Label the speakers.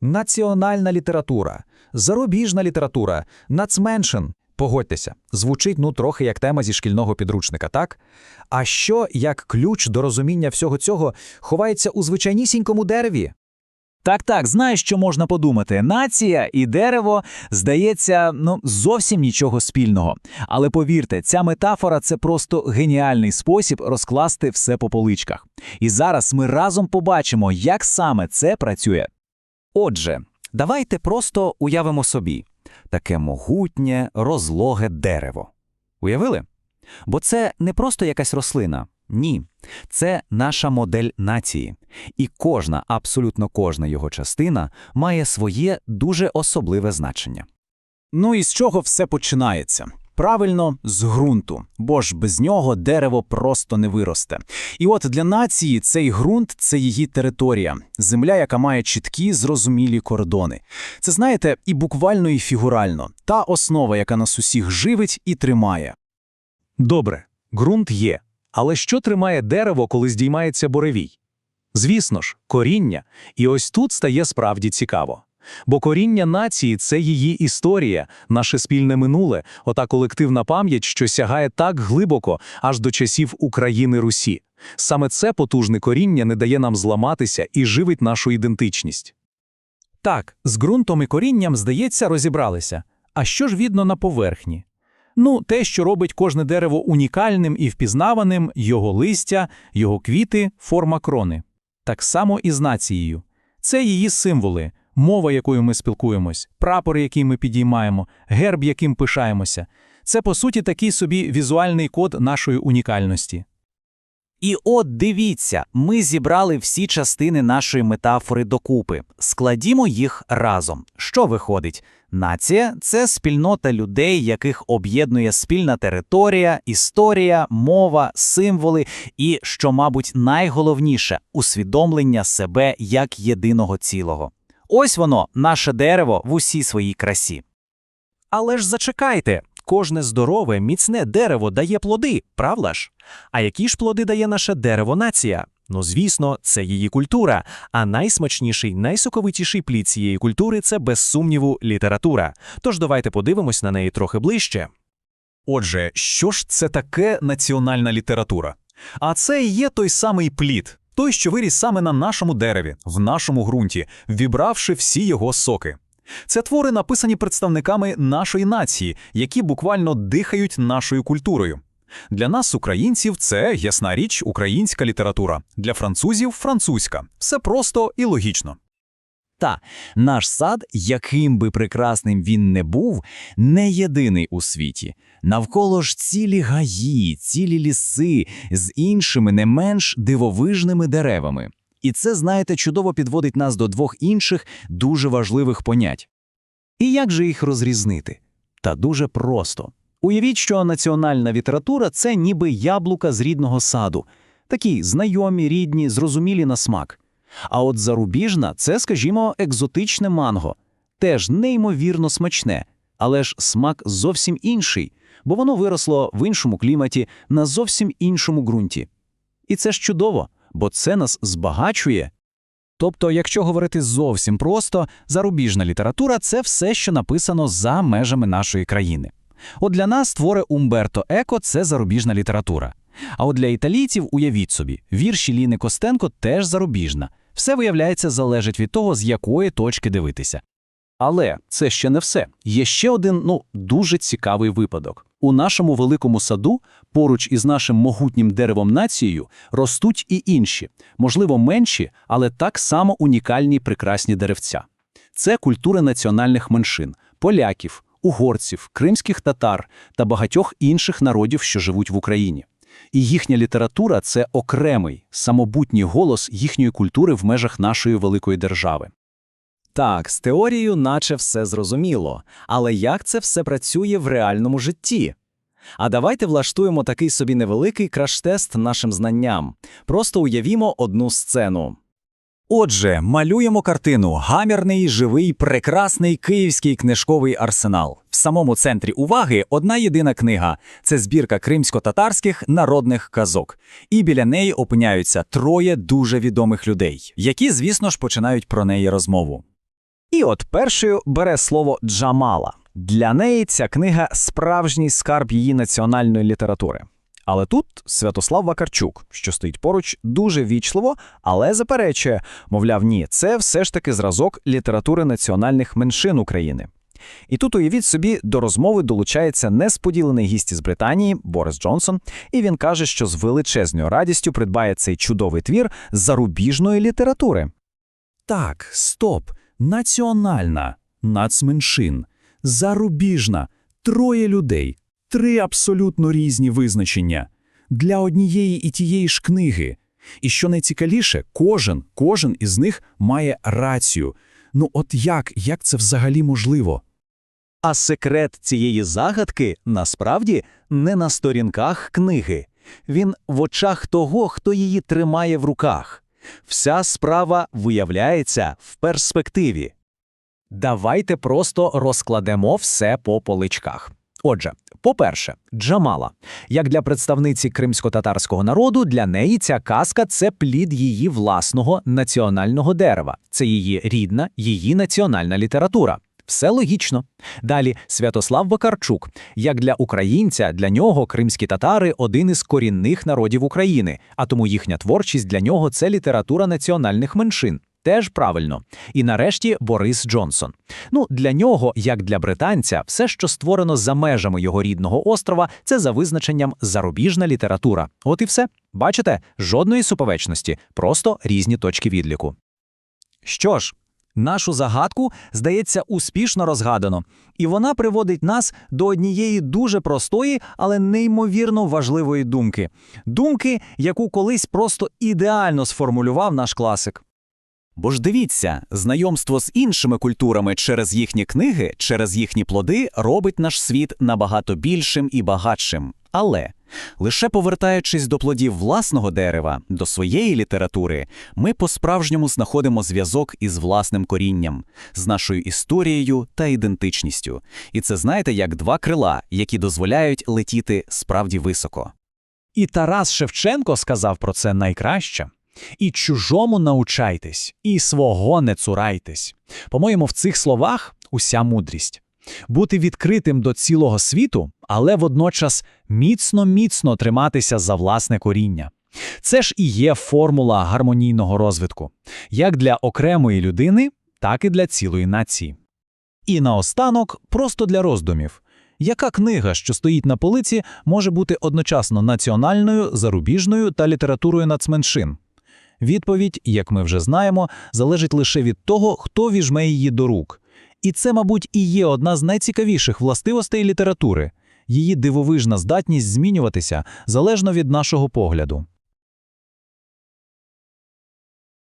Speaker 1: Національна література, зарубіжна література, нацменшин. Погодьтеся, звучить ну трохи як тема зі шкільного підручника, так? А що, як ключ до розуміння всього цього, ховається у звичайнісінькому дереві?
Speaker 2: Так, так, знаєш, що можна подумати. Нація і дерево, здається, ну зовсім нічого спільного. Але повірте, ця метафора це просто геніальний спосіб розкласти все по поличках. І зараз ми разом побачимо, як саме це працює.
Speaker 3: Отже, давайте просто уявимо собі таке могутнє, розлоге дерево. Уявили? Бо це не просто якась рослина. Ні, це наша модель нації. І кожна, абсолютно кожна його частина має своє дуже особливе значення.
Speaker 2: Ну і з чого все починається? Правильно, з ґрунту, бо ж без нього дерево просто не виросте. І от для нації цей ґрунт це її територія, земля, яка має чіткі, зрозумілі кордони. Це знаєте, і буквально, і фігурально, та основа, яка нас усіх живить і тримає.
Speaker 4: Добре, ґрунт є. Але що тримає дерево, коли здіймається буревій? Звісно ж, коріння. І ось тут стає справді цікаво. Бо коріння нації це її історія, наше спільне минуле, ота колективна пам'ять, що сягає так глибоко, аж до часів України Русі. Саме це потужне коріння не дає нам зламатися і живить нашу ідентичність.
Speaker 5: Так, з ґрунтом і корінням, здається, розібралися. А що ж видно на поверхні? Ну, те, що робить кожне дерево унікальним і впізнаваним, його листя, його квіти, форма крони. Так само і з нацією. Це її символи, мова, якою ми спілкуємось, прапор, який ми підіймаємо, герб, яким пишаємося. Це, по суті, такий собі візуальний код нашої унікальності.
Speaker 3: І от дивіться, ми зібрали всі частини нашої метафори докупи. Складімо їх разом. Що виходить? Нація це спільнота людей, яких об'єднує спільна територія, історія, мова, символи і, що, мабуть, найголовніше усвідомлення себе як єдиного цілого. Ось воно, наше дерево в усій своїй красі.
Speaker 5: Але ж зачекайте, кожне здорове, міцне дерево дає плоди, правда ж? А які ж плоди дає наше дерево-нація? Ну, звісно, це її культура, а найсмачніший, найсоковитіший плід цієї культури це, без сумніву, література. Тож давайте подивимось на неї трохи ближче.
Speaker 4: Отже, що ж це таке національна література? А це і є той самий плід, той, що виріс саме на нашому дереві, в нашому ґрунті, вібравши всі його соки. Це твори, написані представниками нашої нації, які буквально дихають нашою культурою. Для нас, українців, це, ясна річ, українська література, для французів французька. Все просто і логічно.
Speaker 2: Та наш сад, яким би прекрасним він не був, не єдиний у світі. Навколо ж цілі гаї, цілі ліси з іншими не менш дивовижними деревами. І це, знаєте, чудово підводить нас до двох інших дуже важливих понять. І як же їх розрізнити? Та дуже просто. Уявіть, що національна література це ніби яблука з рідного саду, такі знайомі, рідні, зрозумілі на смак. А от зарубіжна це, скажімо, екзотичне манго, теж неймовірно смачне, але ж смак зовсім інший, бо воно виросло в іншому кліматі на зовсім іншому ґрунті. І це ж чудово, бо це нас збагачує.
Speaker 5: Тобто, якщо говорити зовсім просто, зарубіжна література це все, що написано за межами нашої країни. От для нас твори Умберто Еко це зарубіжна література. А от для італійців, уявіть собі, вірші Ліни Костенко теж зарубіжна. Все, виявляється, залежить від того, з якої точки дивитися.
Speaker 2: Але це ще не все. Є ще один, ну, дуже цікавий випадок. У нашому великому саду, поруч із нашим могутнім деревом нацією, ростуть і інші, можливо, менші, але так само унікальні прекрасні деревця. Це культури національних меншин, поляків, угорців, кримських татар та багатьох інших народів, що живуть в Україні. І їхня література це окремий, самобутній голос їхньої культури в межах нашої великої держави.
Speaker 6: Так, з теорією наче все зрозуміло, але як це все працює в реальному житті? А давайте влаштуємо такий собі невеликий краш-тест нашим знанням. Просто уявімо одну сцену. Отже, малюємо картину гамірний, живий, прекрасний київський книжковий арсенал. Самому центрі уваги одна єдина книга це збірка кримсько-татарських народних казок. І біля неї опиняються троє дуже відомих людей, які, звісно ж, починають про неї розмову. І от першою бере слово Джамала. Для неї ця книга справжній скарб її національної літератури. Але тут Святослав Вакарчук, що стоїть поруч, дуже вічливо, але заперечує, мовляв, ні, це все ж таки зразок літератури національних меншин України. І тут уявіть собі, до розмови долучається несподілений гість із Британії Борис Джонсон, і він каже, що з величезною радістю придбає цей чудовий твір зарубіжної літератури.
Speaker 5: Так, стоп. Національна, нацменшин, зарубіжна, троє людей, три абсолютно різні визначення для однієї і тієї ж книги. І що найцікавіше, кожен, кожен із них має рацію. Ну от як, як це взагалі можливо?
Speaker 3: А секрет цієї загадки насправді не на сторінках книги. Він в очах того, хто її тримає в руках. Вся справа виявляється в перспективі.
Speaker 6: Давайте просто розкладемо все по поличках. Отже, по-перше, Джамала. Як для представниці кримсько-татарського народу, для неї ця казка це плід її власного національного дерева. Це її рідна, її національна література. Все логічно. Далі Святослав Вакарчук. Як для українця, для нього кримські татари один із корінних народів України, а тому їхня творчість для нього це література національних меншин. Теж правильно. І нарешті Борис Джонсон. Ну, для нього, як для британця, все, що створено за межами його рідного острова, це за визначенням зарубіжна література. От і все. Бачите, жодної суперечності, просто різні точки відліку. Що ж, нашу загадку, здається, успішно розгадано, і вона приводить нас до однієї дуже простої, але неймовірно важливої думки. Думки, яку колись просто ідеально сформулював наш класик.
Speaker 3: Бо ж дивіться, знайомство з іншими культурами через їхні книги, через їхні плоди робить наш світ набагато більшим і багатшим. Але лише повертаючись до плодів власного дерева, до своєї літератури, ми по-справжньому знаходимо зв'язок із власним корінням, з нашою історією та ідентичністю. І це знаєте як два крила, які дозволяють летіти справді високо.
Speaker 5: І Тарас Шевченко сказав про це найкраще. І чужому научайтесь, і свого не цурайтесь. По-моєму, в цих словах уся мудрість. Бути відкритим до цілого світу, але водночас міцно-міцно триматися за власне коріння. Це ж і є формула гармонійного розвитку, як для окремої людини, так і для цілої нації. І наостанок, просто для роздумів. Яка книга, що стоїть на полиці, може бути одночасно національною, зарубіжною та літературою нацменшин? Відповідь, як ми вже знаємо, залежить лише від того, хто візьме її до рук. І це, мабуть, і є одна з найцікавіших властивостей літератури – її дивовижна здатність змінюватися залежно від нашого погляду.